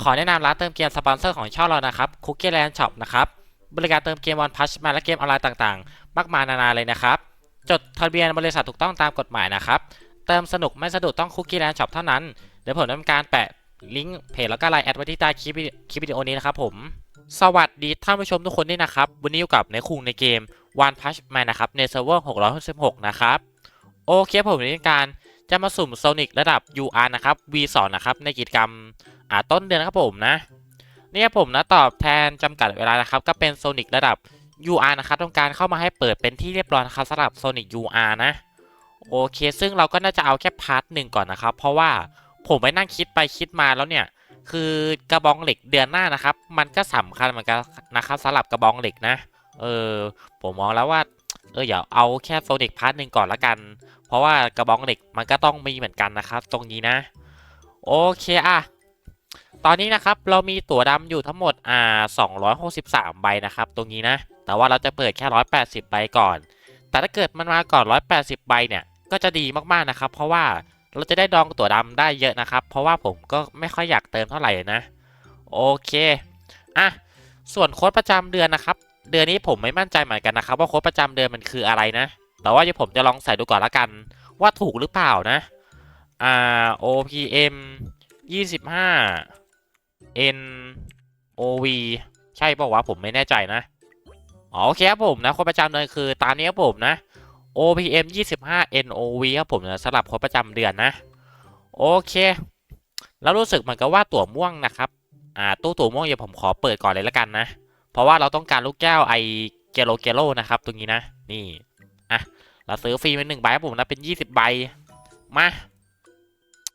ขอแนะนำร้านเติมเกมสปอนเซอร์ของช่องเรานะครับ Cookie Land Shop นะครับบริการเติมเกมวันพัชมาและเกมออนไลน์ต่างๆ มากมายนานาเลยนะครับ จดทะเบียนบริษัทถูกต้องตามกฎหมายนะครับ เติมสนุกไม่สะดุดต้อง Cookie Land Shop เท่านั้น เดี๋ยวผมทำการแปะลิงก์เพจแล้วก็ไลน์แอดไว้ที่ใต้คลิปวิดีคลิปวิดีโอนี้นะครับผมสวัสดีท่านผู้ชมทุกคนด้วยนะครับ วันนี้อยู่กับในคุงในเกม One Punch Man นะครับในเซิร์ฟเวอร์666 นะครับ โอเคผมในการจะมาสุ่มโซนิกระดับ UR นะครับ V2 นะครับในกิจกรรม อ่าต้นเดือนนะครับผมนะเนี่ยผมนะตอบแทนจำกัดเวลานะครับ ก็เป็นโซนิกระดับ UR นะครับต้องการเข้ามาให้เปิดเป็นที่เรียบร้อยนะครับสำหรับโซนิก UR นะโอเค ซึ่งเราก็น่าจะเอาแค่พาร์ทหนึ่งก่อนนะครับ เพราะว่าผมไปนั่งคิดไปคิดมาแล้วเนี่ย คือกระบองเหล็กเดือนหน้านะครับ มันก็สำคัญเหมือนกันนะครับสำหรับกระบองเหล็กนะ เออ ผมมองแล้วว่า เอออย่าเอาแค่โซนิกพาร์ทหนึ่งก่อนละกัน เพราะว่ากระบองเหล็กมันก็ต้องมีเหมือนกันนะครับ ตรงนี้นะ โอเคอะ ตอนนี้นะครับเรามีตั๋วดำอยู่ทั้งหมดอ่า263 ใบนะครับ ตรงนี้นะ แต่ว่าเราจะเปิดแค่ 180 ใบก่อน แต่ถ้าเกิดมันมาก่อน 180 ใบเนี่ย ก็จะดีมากๆนะครับ เพราะว่าเราจะได้ดองตั๋วดำได้เยอะนะครับ เพราะว่าผมก็ไม่ค่อยอยากเติมเท่าไหร่นะ โอเค อะ ส่วนโค้ดประจำเดือนนะครับ เดือนนี้ผมไม่มั่นใจเหมือนกันนะครับ ว่าโค้ดประจำเดือนมันคืออะไรนะ แต่ว่าเดี๋ยวผมจะลองใส่ดูก่อนละกัน ว่าถูกหรือเปล่านะ อ่า OPM 25 N OV ใช่ป่าวะผมไม่แน่ใจนะ อ๋อโอเคครับผมนะค้ดประจำเดือนคือตามนี้ครับผมนะ OPM 25 NOV ครับผมนะสลับค้ดประจำเดือนนะ โอเค แล้วรู้สึกเหมือนกับว่าตั๋วม่วงนะครับ อ่าตู้ตั๋วม่วงเดี๋ยวผมขอเปิดก่อนเลยละกันนะ เพราะว่าเราต้องการลูกแก้วไอเกโลเกโลนะครับ ตรงนี้นะ นี่ อะ เราซื้อฟรีเป็นหนึ่งใบครับผมนะเป็น 20 ใบ มา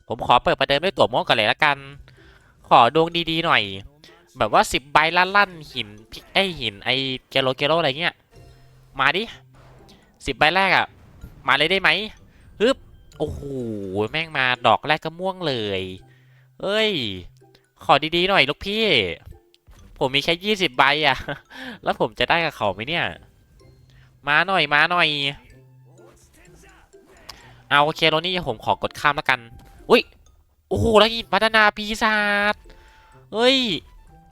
ผมขอเปิดประเดิมด้วยตั๋วม่วงก่อนเลยละกัน ขอดวงดีๆหน่อย แบบว่า10ใบลั่นๆหินพิกไอหินไอเกโลเกโลอะไรเงี้ย มาดิ10ใบแรกอะมาเลยได้ไหมฮึบโอ้โหแม่งมาดอกแรกก็ม่วงเลย เอ้ย ขอดีๆหน่อยลูกพี่ ผมมีแค่20ใบอะแล้วผมจะได้กับเขาไหมเนี่ย มาหน่อยมาหน่อย เอาโอเคโรนี่ผมขอกดข้ามแล้วกัน อุ้ย โอ้โหแล้วอีกพัฒนาปีศาจเฮ้ย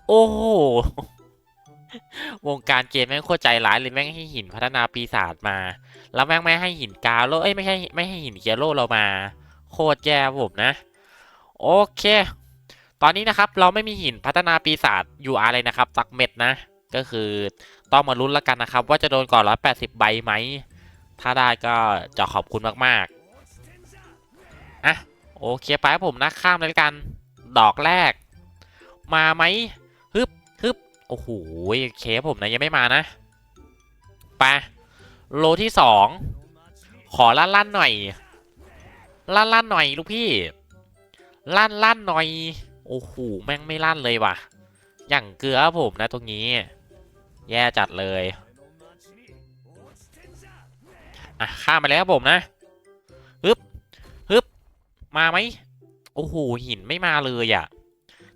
โอ้โห วงการเกมแม่งโคตรใจร้ายเลยแม่งให้หินพัฒนาปีศาจมา แล้วแม่งไม่ให้หินกาโลเอ้ยไม่ใช่ไม่ให้หินเกียโลเรามา โคตรแย่ผมนะ โอเค ตอนนี้นะครับเราไม่มีหินพัฒนาปีศาจ UR เลยนะครับสักเม็ดนะ ก็คือต้องมาลุ้นแล้วกันนะครับ ว่าจะโดนก่อน180ใบไหม ถ้าได้ก็จะขอบคุณมากๆ โอเคไปครับผมนะข้ามเลยกัน ดอกแรก มาไหมฮึบฮึบโอ้โหเคผมนะยังไม่มานะไปโลที่สองขอลั่นลั่นหน่อย ลั่นลั่นหน่อยลูกพี่ ลั่นลั่นหน่อย โอ้โหแม่งไม่ลั่นเลยว่ะ อย่างเกลือผมนะตรงนี้ แย่จัดเลย อะข้ามมาแล้วผมนะ มาไหมโอ้โหหินไม่มาเลยอะ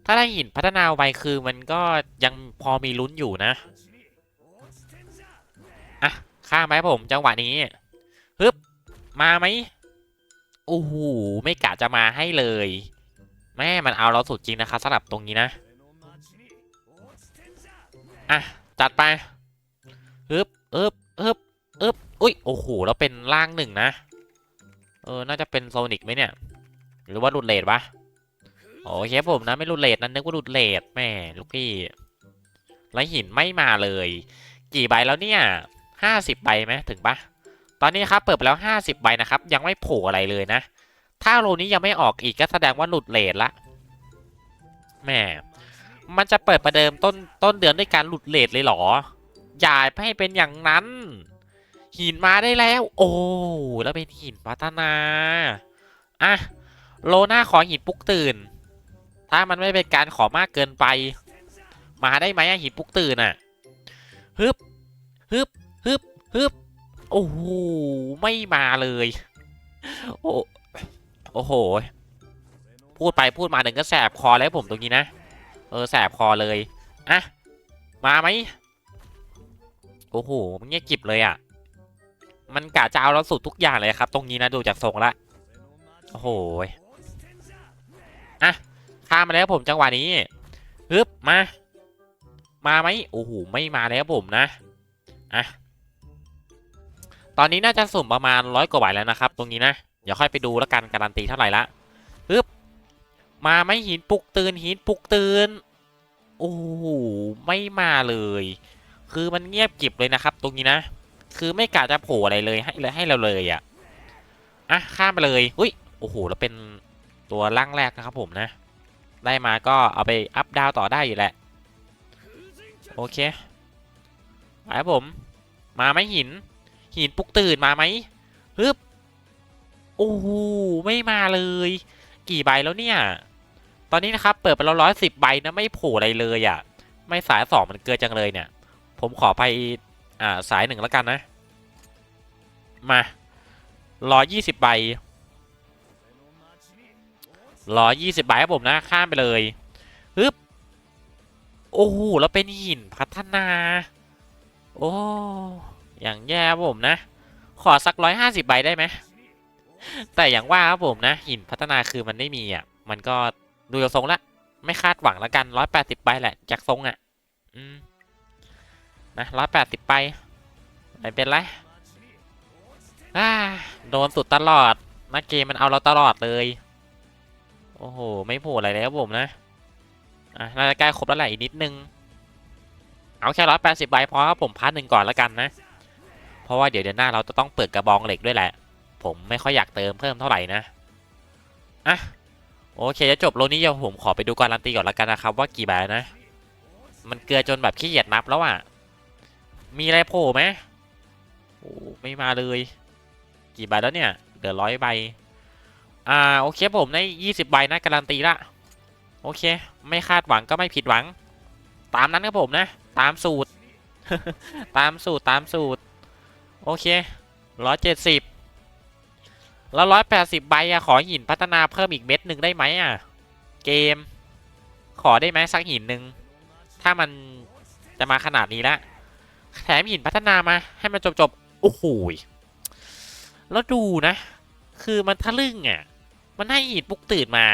ถ้าได้หินพัฒนาไวคือมันก็ยังพอมีลุ้นอยู่นะอะข้ามไหมผมจังหวะนี้ฮึบมาไหมโอ้โหไม่กะจะมาให้เลย แม่มันเอาเราสุดจริงนะครับสำหรับตรงนี้นะอะจัดไปฮึบอึบอึบอึบอุ้ยโอ้โหแล้วเป็นล่างหนึ่งนะเออน่าจะเป็นโซนิกไหมเนี่ย หรือว่าหลุดเลดวะโอเคผมนะไม่หลุดเลดนั้นนึกว่าหลุดเลดแม่ลูกพี่แล้วหินไม่มาเลย กี่ใบแล้วเนี่ยห้าสิบใบไหมถึงปะตอนนี้ครับเปิดไปแล้วห้าสิบใบนะครับ ยังไม่โผล่อะไรเลยนะ ถ้าโลนี้ยังไม่ออกอีกก็แสดงว่าหลุดเลทละแม่มันจะเปิดประเดิมต้นต้นเดือนด้วยการหลุดเลทเลยเหรอ อย่าให้เป็นอย่างนั้น หินมาได้แล้ว โอ้แล้วเป็นหินพัฒนาอะ โลหน้าขอหินปลุกตื่น ถ้ามันไม่เป็นการขอมากเกินไป มาได้ไหมอะหินปลุกตื่นอะฮึบฮึบฮึบฮึบโอ้โหไม่มาเลย โอ้โอ้โห พูดไปพูดมาหนึ่งก็แสบคอแล้วผมตรงนี้นะ เออแสบคอเลย อะ มาไหมโอ้โหมันเงียบกิบเลยอะ มันกะจะเอาเราสุดทุกอย่างเลยครับ ตรงนี้นะดูจากทรงละ โอ้โห อะข้ามมาแล้วผมจังหวะนี้ฮึบมา มาไหมโอ้โหไม่มาเลยครับผมนะอะตอนนี้น่าจะสุ่มประมาณร้อยกว่าใบแล้วนะครับ ตรงนี้นะเดี๋ยวค่อยไปดูแล้วกันการันตีเท่าไหร่ละฮึบมาไหมหินปลุกตื่นหินปลุกตื่นโอ้โหไม่มาเลย คือมันเงียบกิบเลยนะครับ ตรงนี้นะ คือไม่กะจะโผล่อะไรเลยให้เลยให้เราเลยอะอะข้ามไปเลยอุ้ยโอ้โหแล้วเป็น ตัวร่างแรกนะครับผมนะ ได้มาก็เอาไปอัพดาวต่อได้อยู่แหละ โอเคไปครับผม มาไหมหิน หินปลุกตื่นมาไหมฮึบโอ้โหไม่มาเลย กี่ใบแล้วเนี่ย ตอนนี้นะครับเปิดไปแล้วร้อยสิบใบนะไม่โผล่อะไรเลยอะ ไม่สายสองมันเกินจังเลยเนี่ย ผมขอไปอ่าสายหนึ่งแล้วกันนะ มาร้อยยี่สิบใบ ร้อยยี่สิบใบครับผมนะ ข้ามไปเลยฮึบโอ้โหแล้วเป็นหินพัฒนา โอ้อย่างแย่ครับผมนะ ขอสักร้อยห้าสิบใบได้ไหมแต่อย่างว่าครับผมนะ หินพัฒนาคือมันไม่มีอะ มันก็ดูจากทรงละ ไม่คาดหวังแล้วกันร้อยแปดสิบใบแหละจากทรงอะ อืมนะร้อยแปดสิบใบไม่เป็นไรอ่าโดนสุดตลอดนะเกมมันเอาเราตลอดเลย โอ้โห ไม่โผล่อะไรเลยครับผมนะ อะน่าจะใกล้ครบแล้วแหละอีกนิดนึง เอาแค่ร้อยแปดสิบใบพอครับผมพาร์ทหนึ่งก่อนแล้วกันนะ เพราะว่าเดี๋ยวเดือนหน้าเราจะต้องเปิดกระบองเหล็กด้วยแหละ ผมไม่ค่อยอยากเติมเพิ่มเท่าไหร่นะ อะ โอเคจะจบโลนี้เดี๋ยวผมขอไปดูการันตีก่อนแล้วกันนะครับ ว่ากี่ใบนะ มันเกลือจนแบบขี้เกียจนับแล้วอะ มีอะไรโผล่ไหมโอ้ไม่มาเลย กี่ใบแล้วเนี่ย เหลือร้อยใบ อ่าโอเคผมในยี่สิบใบนะการันตีละโอเค ไม่คาดหวังก็ไม่ผิดหวัง ตามนั้นครับผมนะ ตามสูตร ตามสูตรตามสูตร โอเคร้อยเจ็ดสิบแล้วร้อยแปดสิบใบอะขอหินพัฒนาเพิ่มอีกเม็ดหนึ่งได้ไหมอะเกม ขอได้ไหมสักหินหนึ่งถ้ามันจะมาขนาดนี้ละแถมหินพัฒนามาให้มันจบจบโอ้โหแล้วดูนะ คือมันทะลึ่งอะ มันให้หินปลุกตื่นมา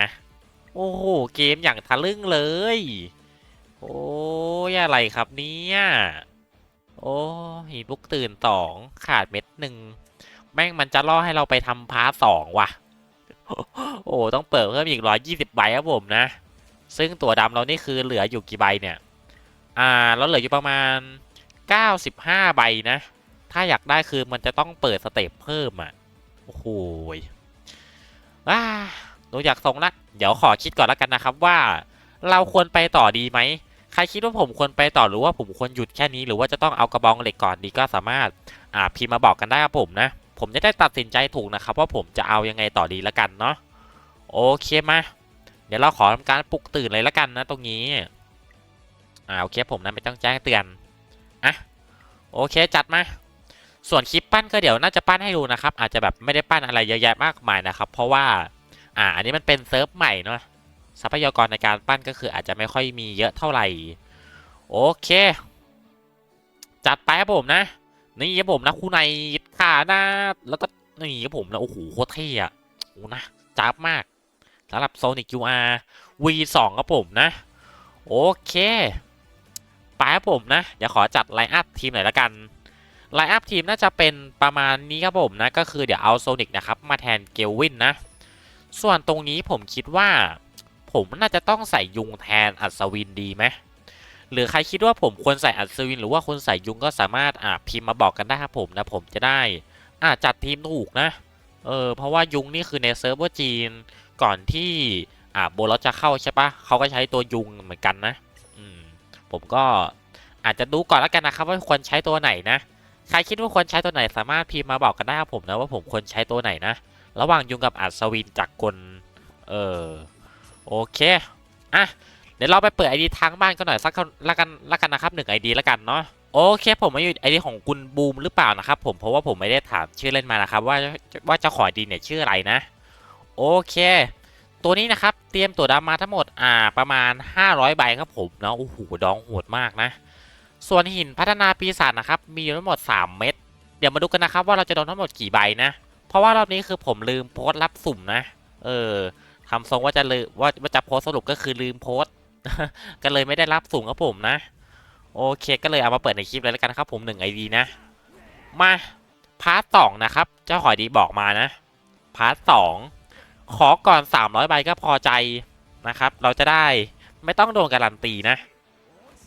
โอ้โห เกมอย่างทะลึ่งเลย โอ้ยอะไรครับเนี่ยโอ้หินบุกตื่นสองขาดเม็ดหนึ่งแม่งมันจะล่อให้เราไปทำพาร์ทสองว่ะ โอ้ต้องเปิดเพิ่มอีกร้อยยี่สิบใบครับผมนะ ซึ่งตัวดำเรานี่คือเหลืออยู่กี่ใบเนี่ย อ่าเราเหลืออยู่ประมาณ95ใบนะ ถ้าอยากได้คือมันจะต้องเปิดสเต็ปเพิ่มอะ โอ้โหย อ่าดูอยากทรงละเดี๋ยวขอคิดก่อนแล้วกันนะครับว่า เราควรไปต่อดีไหมใครคิดว่าผมควรไปต่อหรือว่าผมควรหยุดแค่นี้ หรือว่าจะต้องเอากระบองเหล็กก่อนดีก็สามารถอ่าพิมพ์มาบอกกันได้ครับผมนะ ผมจะได้ตัดสินใจถูกนะครับ ว่าผมจะเอายังไงต่อดีละกันเนาะโอเคมาเดี๋ยวเราขอทำการปลุกตื่นเลยละกันนะตรงนี้อ่าโอเคผมนะไม่ต้องแจ้งเตือนอะโอเคจัดมา ส่วนคลิปปั้นก็เดี๋ยวน่าจะปั้นให้ดูนะครับ อาจจะแบบไม่ได้ปั้นอะไรเยอะแยะมากมายนะครับ เพราะว่าอ่าอันนี้มันเป็นเซิร์ฟใหม่เนาะทรัพยากรในการปั้นก็คืออาจจะไม่ค่อยมีเยอะเท่าไหร่ โอเค จัดไปครับผมนะ นี่ครับผมนะคู่ในขาหน้า แล้วก็นี่ครับผมนะโอ้โหโคตรเท่อะโอ้นะจ้าบมากสำหรับ Sonic UR V2 ครับผมนะ โอเค ไปครับผมนะ เดี๋ยวขอจัดไลน์อัพทีมหน่อยละกัน ไลน์อัพทีมน่าจะเป็นประมาณนี้ครับผมนะ ก็คือเดี๋ยวเอาโซนิกนะครับ มาแทนเกลวินนะ ส่วนตรงนี้ผมคิดว่า ผมน่าจะต้องใส่ยุงแทนอัศวินดีไหมหรือใครคิดว่าผมควรใส่อัศวิน หรือว่าควรใส่ยุงก็สามารถอ่าพิมพ์มาบอกกันได้ครับผมนะผมจะได้อ่าจัดทีมถูกนะเออเพราะว่ายุงนี่คือในเซิร์ฟเวอร์จีนก่อนที่อ่าโบลจะเข้าใช่ปะเขาก็ใช้ตัวยุงเหมือนกันนะ อืมผมก็อาจจะดูก่อนแล้วกันนะครับว่าควรใช้ตัวไหนนะ ใครคิดว่าควรใช้ตัวไหนสามารถพิมพ์มาบอกกันได้ครับผมนะว่าผมควรใช้ตัวไหนนะ ระหว่างยุงกับอัศวินจากกลเออโอเคอะเดี๋ยวเราไปเปิดไอดีทางบ้านกันหน่อยสักละกันละกันนะครับหนึ่งไอดีละกันเนาะโอเคผมมาอยู่ไอดีของคุณบูมหรือเปล่านะครับผมเพราะว่าผมไม่ได้ถามชื่อเล่นมานะครับว่าว่าจ้าขอดีเนี่ยชื่ออะไรนะ โอเค ตัวนี้นะครับเตรียมตัวดำมาทั้งหมดอ่าประมาณ 500ใบครับผมเนาะโอ้โหดองโหดมากนะ ส่วนหินพัฒนาปีศาจนะครับ มีทั้งหมด 3 เม็ด เดี๋ยวมาดูกันนะครับว่าเราจะโดนทั้งหมดกี่ใบนะ เพราะว่ารอบนี้คือผมลืมโพสต์รับสุ่มนะ เออทำทรงว่าจะลืมว่าจะโพสสรุปก็คือลืมโพสก็เลยไม่ได้รับสูงครับผมนะ โอเคก็เลยเอามาเปิดในคลิปเลยแล้วกันนะครับผมหนึ่งไอดีนะ มาพาร์ทสองนะครับ เจ้าหอยดีบอกมานะ พาร์ทสองขอก่อน 300 ใบก็พอใจนะครับ เราจะได้ไม่ต้องโดนการันตีนะ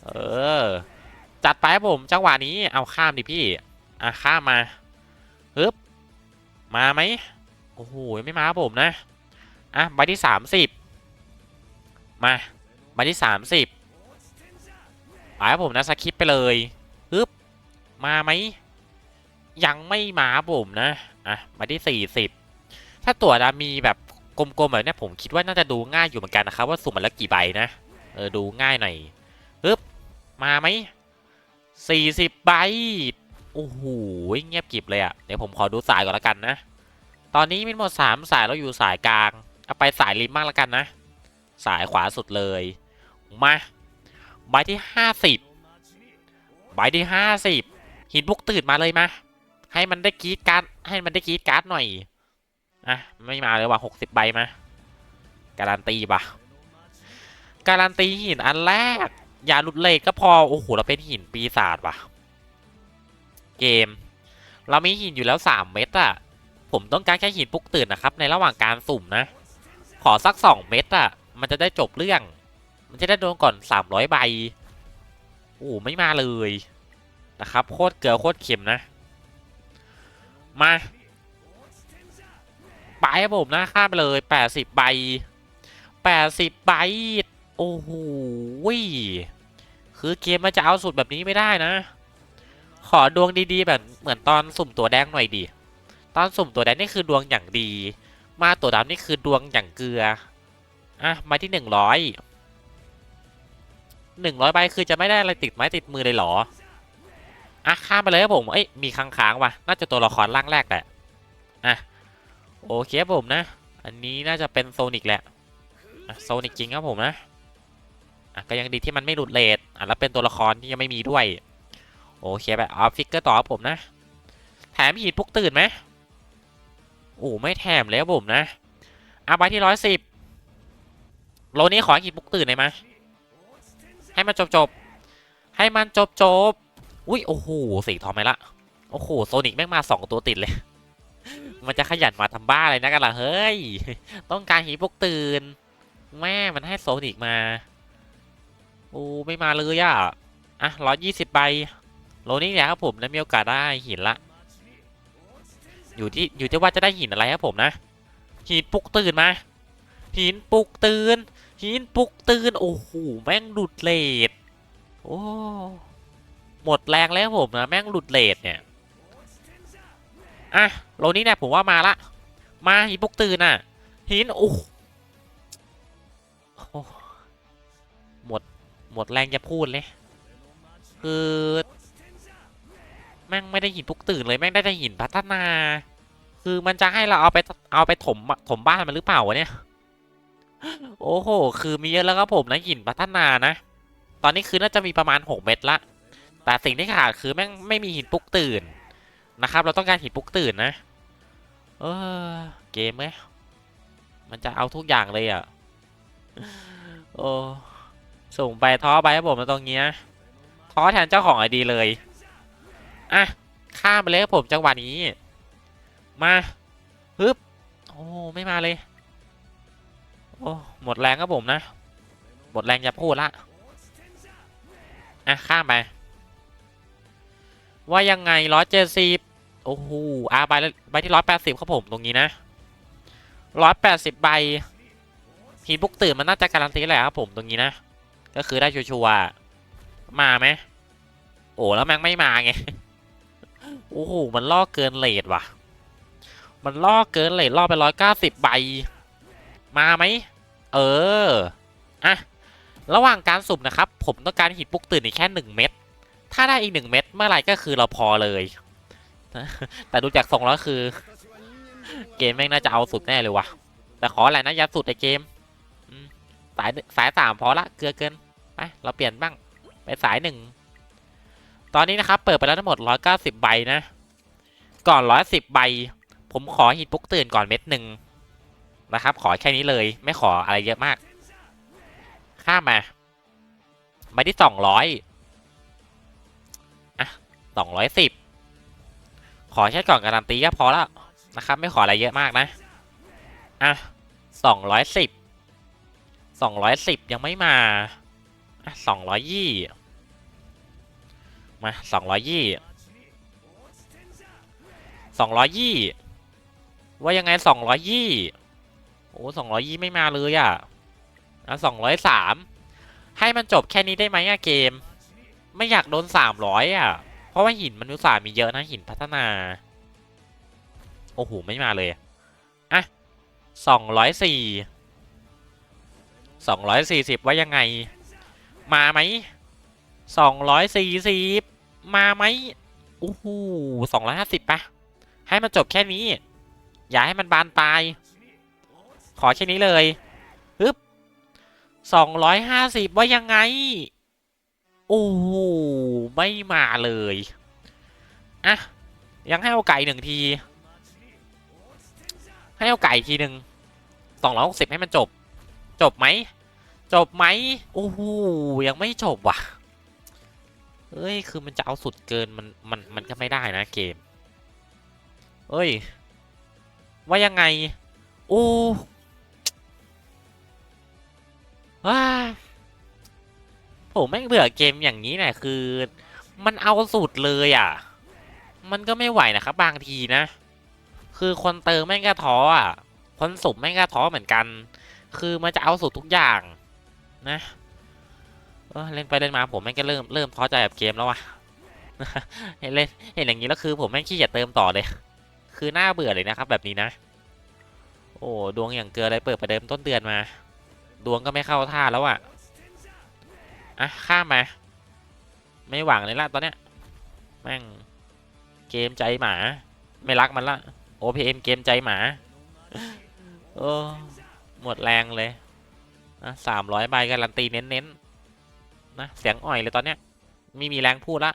เออ จัดไปผมจังหวะนี้เอาข้ามดิพี่ อะข้ามมาฮึบมาไหมโอ้โหไม่มาครับผมนะ อะใบที่30มาใบที่30ไปครับผมนะสคิปไปเลยฮึบมาไหมยังไม่มาครับผมนะ อะใบที่40ถ้าตัวดามีแบบกลมๆแบบเนี้ยผมคิดว่าน่าจะดูง่ายอยู่เหมือนกันนะครับว่าสุ่มมาแล้วกี่ใบนะเออดูง่ายหน่อยฮึบมาไหม สี่สิบใบโอ้โหเงียบกริบเลยอะ่ะเดี๋ยวผมขอดูสายก่อนละกันนะ ตอนนี้มีหมดสามสายเราอยู่สายกลาง เอาไปสายริมบ้างละกันนะ สายขวาสุดเลย มาใบที่ห้าสิบใบที่ห้าสิบหินพวกตื่นมาเลยมา ให้มันได้กีดการ์ดให้มันได้กีดการ์ดหน่อยอะไม่มาเลยว่ะหกสิบใบมา การันตีปะการันตีหินอันแรก ยาลุดเลทก็พอ โอ้โห เราเป็นหินปีศาจว่ะ เกม เรามีหินอยู่แล้ว3เม็ดอะผมต้องการแค่หินปลุกตื่นนะครับ ในระหว่างการสุ่มนะ ขอสัก2เม็ดอะมันจะได้จบเรื่อง มันจะได้โดนก่อน300ใบ โอ้ไม่มาเลยนะครับ โคตรเกลือโคตรเค็มนะ มาไปผมนะข้ามไปเลย80ใบ80ใบ โอ้โหคือเกมมันจะเอาสุดแบบนี้ไม่ได้นะ ขอดวงดีๆ แบบเหมือนตอนสุ่มตัวแดงหน่อยดิตอนสุ่มตัวแดงนี่คือดวงอย่างดี มาตัวดำนี่คือดวงอย่างเกลือ อะ มาที่หนึ่งร้อยหนึ่งร้อยใบคือจะไม่ได้อะไรติดไม้ติดมือเลยหรอ อะ ข้ามไปเลยครับผม เอ้ย มีค้างๆว่ะ น่าจะตัวละครร่างแรกแหละ อะ โอเคครับผมนะ อันนี้น่าจะเป็นโซนิกแหละ โซนิกจริงครับผมนะ อะก็ยังดีที่มันไม่หลุดเลทอะแล้วเป็นตัวละครที่ยังไม่มีด้วย โอเคไปเอาฟิกเกอร์ต่อบผมนะ แถมหินพวกตื่นไหมโอ้ไม่แถมแล้วผมนะเอาไปที่ร้อยสิบโลนี้ขอหินพวกตื่นหน่อยมาให้มันจบจบให้มันจบจบอุ้ยโอ้โหสีทองไหมละโอ้โหโซนิกแม่งมาสองตัวติดเลย มันจะขยันมาทำบ้าอะไรนะกันล่ะเฮ้ย ต้องการหินพวกตื่น แม่มันให้โซนิกมา โอ้ไม่มาเลยอะอะร้อยยี่สิบใบโลนี้เนี่ยครับผมได้มีโอกาสได้หินละ อยู่ที่อยู่ที่ว่าจะได้หินอะไรครับผมนะหินปลุกตื่นมาหินปลุกตื่นหินปลุกตื่นโอ้โหแม่งหลุดเลดโอ้หมดแรงแล้วผมนะแม่งหลุดเลดเนี่ยอะโลนี้เนี่ยผมว่ามาละมาหินปลุกตื่นน่ะหินโอ้โห หมดแรงจะพูดเลย คือแม่งไม่ได้หินพวกตื่นเลยแม่งได้แต่หินพัฒนา คือมันจะให้เราเอาไปเอาไปถมถมบ้านมันหรือเปล่าวะเนี่ย โอ้โห คือมีเยอะแล้วครับผมนะหินพัฒนานะ ตอนนี้คือน่าจะมีประมาณ 6 เม็ดละ แต่สิ่งที่ขาดคือแม่งไม่มีหินปุกตื่นนะครับ เราต้องการหินปุกตื่นนะ เออเกมไหมมันจะเอาทุกอย่างเลยอะ โอ้ ส่งไปท้อไปครับผมตรงเนี้ยท้อแทนเจ้าของไอดีเลยอะข้ามไปเลยครับผมจังหวะนี้ มาฮึบโอ้ไม่มาเลย โอ้หมดแรงครับผมนะ หมดแรงจะพูดละอะข้ามไป ว่ายังไงร้อยเจ็ดสิบโอ้โหอะใบใบที่ร้อยแปดสิบครับผมตรงนี้นะร้อยแปดสิบใบหินพวกตื่นมันน่าจะการันตีแหละครับผมตรงนี้นะ ก็คือได้ชัวร์มาไหมโอ้แล้วแม่งไม่มาไงโอ้โหมันล่อเกินเลทว่ะ มันล่อเกินเลทล่อไปร้อยเก้าสิบใบ มาไหมเอออะระหว่างการสุ่มนะครับ ผมต้องการหินปุกตื่นอีกแค่หนึ่งเม็ดถ้าได้อีกหนึ่งเม็ดเมื่อไหร่ก็คือเราพอเลยแต่ดูจากทรงแล้วคือ เกมแม่งน่าจะเอาสุดแน่เลยว่ะแต่ขออะไรนะยัดสุดในเกม สายสายสามพอละเกลือเกินไปเราเปลี่ยนบ้างไปสายหนึ่งตอนนี้นะครับเปิดไปแล้วทั้งหมด 190 ใบนะ ก่อน 110 ใบ ผมขอหินปุกตื่นก่อนเม็ดหนึ่งนะครับ ขอแค่นี้เลยไม่ขออะไรเยอะมาก ข้ามมาใบที่สองร้อยอะสองร้อยสิบขอแค่ก่อนการันตีก็พอแล้วนะครับ ไม่ขออะไรเยอะมากนะ อะสองร้อย สองร้อยสิบยังไม่มาสองร้อยยี่มาสองร้อยยี่สองร้อยยี่ว่ายังไงสองร้อยยี่โอ้สองร้อยยี่ไม่มาเลยอะอะสองร้อยสามให้มันจบแค่นี้ได้ไหมอะเกม ไม่อยากโดนสามร้อยอะ เพราะว่าหินมันอุตส่าห์มีเยอะนะหินพัฒนา โอ้โห ไม่มาเลย อะสองร้อยสี่ สองร้อยสี่สิบว่ายังไง มาไหมสองร้อยสี่สิบมาไหมโอ้โหสองร้อยห้าสิบปะให้มันจบแค่นี้ อย่าให้มันบานปลาย ขอแค่นี้เลยฮึบสองร้อยห้าสิบว่ายังไง โอ้โหไม่มาเลยอะยังให้เอาไก่หนึ่งที ให้เอาไก่ทีหนึ่งสองร้อยหกสิบให้มันจบ จบไหม จบไหมโอ้โหยังไม่จบว่ะเอ้ย คือมันจะเอาสุดเกินมันมันมันก็ไม่ได้นะเกม เอ้ย ว่ายังไง โอ้ว้าผมแม่งเบื่อเกมอย่างนี้แหละคือ มันเอาสุดเลยอะ มันก็ไม่ไหวนะครับบางทีนะ คือคนเติมแม่งก็ท้ออะ คนสุ่มแม่งก็ท้อเหมือนกัน คือมันจะเอาสุดทุกอย่างนะเออเล่นไปเล่นมาผมแม่งก็เริ่มเริ่มท้อใจกับเกมแล้วว่ะเห็นเล่นเห็นอย่างนี้แล้วคือผมแม่งขี้เกียจเติมต่อเลย คือน่าเบื่อเลยนะครับ แบบนี้นะ โอ้ดวงอย่างเกลือเลยเปิดประเดิมต้นเดือนมา ดวงก็ไม่เข้าท่าแล้วอะอะข้ามมาไม่หวังเลยละตอนเนี้ยแม่งเกมใจหมา ไม่รักมันละ OPM เกมใจหมา โอ้ หมดแรงเลยนะสามร้อยใบการันตีเน้นๆนะเสียงอ่อยเลยตอนเนี้ยไม่มีแรงพูดละ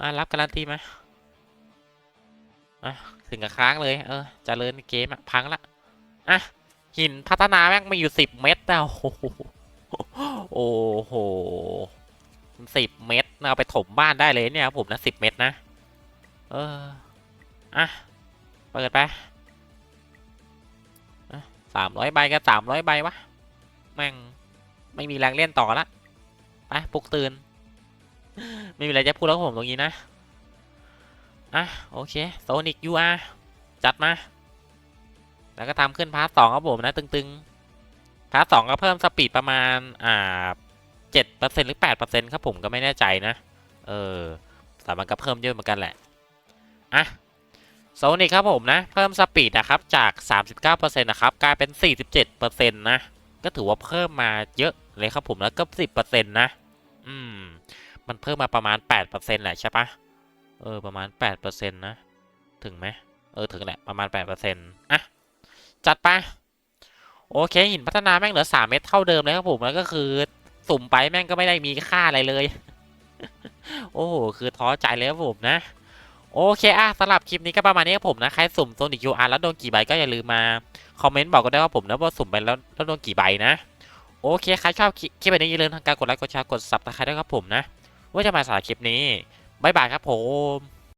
อะรับการันตีมาอะถึงกับค้างเลย เออเจริญเกมอะพังละอะหินพัฒนาแม่งมีอยู่สิบเม็ดนะโอ้โหโอ้โหสิบเม็ดเอาไปถมบ้านได้เลยเนี่ยครับผมนะสิบเม็ดนะ เออ อะ เปิดไป สามร้อยใบก็สามร้อยใบวะแม่งไม่มีแรงเล่นต่อละไปปลุกตื่น ไม่มีอะไรจะพูดแล้วผมตรงนี้นะ อะ โอเคโซนิกยูอาจัดมา แล้วก็ทำขึ้นพาร์ทสองครับผมนะ ตึงๆ พาร์ทสองก็เพิ่มสปีดประมาณ อ่าเจ็ดเปอร์เซ็นต์หรือแปดเปอร์เซ็นต์ครับผมก็ไม่แน่ใจนะ เออแต่มันก็เพิ่มเยอะเหมือนกันแหละ อะ โซนิกครับผมนะ เพิ่มสปีดนะครับจาก 39%นะครับกลายเป็น 47%นะก็ถือว่าเพิ่มมาเยอะเลยครับผมแล้วก็ 10%นะ อืม มันเพิ่มมาประมาณ 8%แหละใช่ปะเออประมาณ 8%นะ ถึงไหมเออถึงแหละประมาณ 8%อะจัดไปโอเคหินพัฒนาแม่งเหลือ 3 เม็ดเท่าเดิมเลยครับผมแล้วก็คือสุ่มไปแม่งก็ไม่ได้มีค่าอะไรเลย โอ้โหคือท้อใจเลยครับผมนะ โอเคอะสำหรับคลิปนี้ก็ประมาณนี้ครับผมนะ ใครสุ่มโซนิกยูอาร์แล้วโดนกี่ใบก็อย่าลืมมา คอมเมนต์บอกกันด้ว่าผมนะว่าสุ่มไปแล้วแล้วโดนกี่ใบนะ โอเค ใครชอบคลิปคลิปแบบนี้อย่าลืมทางการกดไลค์กดแชร์กดซับสไครต์ด้วยครับผมนะ ว่าจะมาสารคลิปนี้บ๊ายบายครับผม